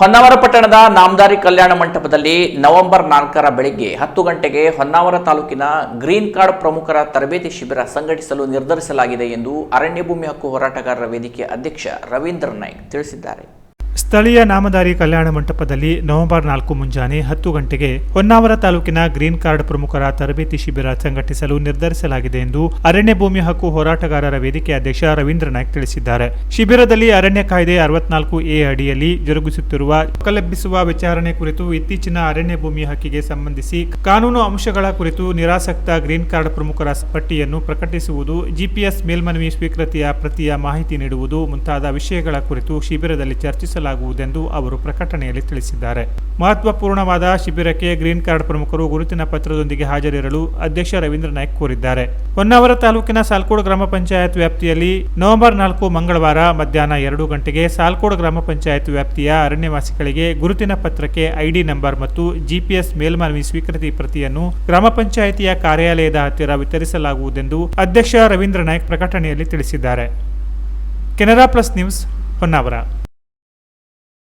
ಹೊನ್ನಾವರ ಪಟ್ಟಣದ ನಾಮದಾರಿ ಕಲ್ಯಾಣ ಮಂಟಪದಲ್ಲಿ ನವೆಂಬರ್ ನಾಲ್ಕರ ಬೆಳಿಗ್ಗೆ ಹತ್ತು ಗಂಟೆಗೆ ಹೊನ್ನಾವರ ತಾಲೂಕಿನ ಗ್ರೀನ್ ಕಾರ್ಡ್ ಪ್ರಮುಖರ ತರಬೇತಿ ಶಿಬಿರ ಸಂಘಟಿಸಲು ನಿರ್ಧರಿಸಲಾಗಿದೆ ಎಂದು ಅರಣ್ಯ ಭೂಮಿ ಹಕ್ಕು ಹೋರಾಟಗಾರರ ವೇದಿಕೆ ಅಧ್ಯಕ್ಷ ರವೀಂದ್ರ ನಾಯ್ಕ್ ತಿಳಿಸಿದ್ದಾರೆ. ಸ್ಥಳೀಯ ನಾಮದಾರಿ ಕಲ್ಯಾಣ ಮಂಟಪದಲ್ಲಿ ನವೆಂಬರ್ ನಾಲ್ಕು ಮುಂಜಾನೆ ಹತ್ತು ಗಂಟೆಗೆ ಹೊನ್ನಾವರ ತಾಲೂಕಿನ ಗ್ರೀನ್ ಕಾರ್ಡ್ ಪ್ರಮುಖರ ತರಬೇತಿ ಶಿಬಿರ ಸಂಘಟಿಸಲು ನಿರ್ಧರಿಸಲಾಗಿದೆ ಎಂದು ಅರಣ್ಯ ಭೂಮಿ ಹಕ್ಕು ಹೋರಾಟಗಾರರ ವೇದಿಕೆ ಅಧ್ಯಕ್ಷ ರವೀಂದ್ರ ನಾಯ್ಕ ತಿಳಿಸಿದ್ದಾರೆ. ಶಿಬಿರದಲ್ಲಿ ಅರಣ್ಯ ಕಾಯ್ದೆ ಅರವತ್ನಾಲ್ಕು ಎ ಅಡಿಯಲ್ಲಿ ಜರುಗಿಸುತ್ತಿರುವ ಕಲೆಬ್ಬಿಸುವ ವಿಚಾರಣೆ ಕುರಿತು ಇತ್ತೀಚಿನ ಅರಣ್ಯ ಭೂಮಿ ಹಕ್ಕಿಗೆ ಸಂಬಂಧಿಸಿ ಕಾನೂನು ಅಂಶಗಳ ಕುರಿತು ನಿರಾಸಕ್ತ ಗ್ರೀನ್ ಕಾರ್ಡ್ ಪ್ರಮುಖರ ಪಟ್ಟಿಯನ್ನು ಪ್ರಕಟಿಸುವುದು, ಜಿಪಿಎಸ್ ಮೇಲ್ಮನವಿ ಸ್ವೀಕೃತಿಯ ಪ್ರತಿಯ ಮಾಹಿತಿ ನೀಡುವುದು ಮುಂತಾದ ವಿಷಯಗಳ ಕುರಿತು ಶಿಬಿರದಲ್ಲಿ ಚರ್ಚಿಸಲಾಗುವುದೆಂದು ಅವರು ಪ್ರಕಟಣೆಯಲ್ಲಿ ತಿಳಿಸಿದ್ದಾರೆ. ಮಹತ್ವಪೂರ್ಣವಾದ ಶಿಬಿರಕ್ಕೆ ಗ್ರೀನ್ ಕಾರ್ಡ್ ಪ್ರಮುಖರು ಗುರುತಿನ ಪತ್ರದೊಂದಿಗೆ ಹಾಜರಿರಲು ಅಧ್ಯಕ್ಷ ರವೀಂದ್ರ ನಾಯ್ಕ್ ಕೋರಿದ್ದಾರೆ. ಹೊನ್ನಾವರ ತಾಲೂಕಿನ ಸಾಲ್ಕೋಡ್ ಗ್ರಾಮ ಪಂಚಾಯತ್ ವ್ಯಾಪ್ತಿಯಲ್ಲಿ ನವೆಂಬರ್ ನಾಲ್ಕು ಮಂಗಳವಾರ ಮಧ್ಯಾಹ್ನ ಎರಡು ಗಂಟೆಗೆ ಸಾಲ್ಕೋಡ್ ಗ್ರಾಮ ಪಂಚಾಯತ್ ವ್ಯಾಪ್ತಿಯ ಅರಣ್ಯವಾಸಿಗಳಿಗೆ ಗುರುತಿನ ಪತ್ರಕ್ಕೆ ಐಡಿ ನಂಬರ್ ಮತ್ತು ಜಿಪಿಎಸ್ ಮೇಲ್ಮನವಿ ಸ್ವೀಕೃತಿ ಪ್ರತಿಯನ್ನು ಗ್ರಾಮ ಪಂಚಾಯಿತಿಯ ಕಾರ್ಯಾಲಯದ ಹತ್ತಿರ ವಿತರಿಸಲಾಗುವುದೆಂದು ಅಧ್ಯಕ್ಷ ರವೀಂದ್ರ ನಾಯ್ಕ ಪ್ರಕಟಣೆಯಲ್ಲಿ ತಿಳಿಸಿದ್ದಾರೆ. Canara plus news, Honnavar.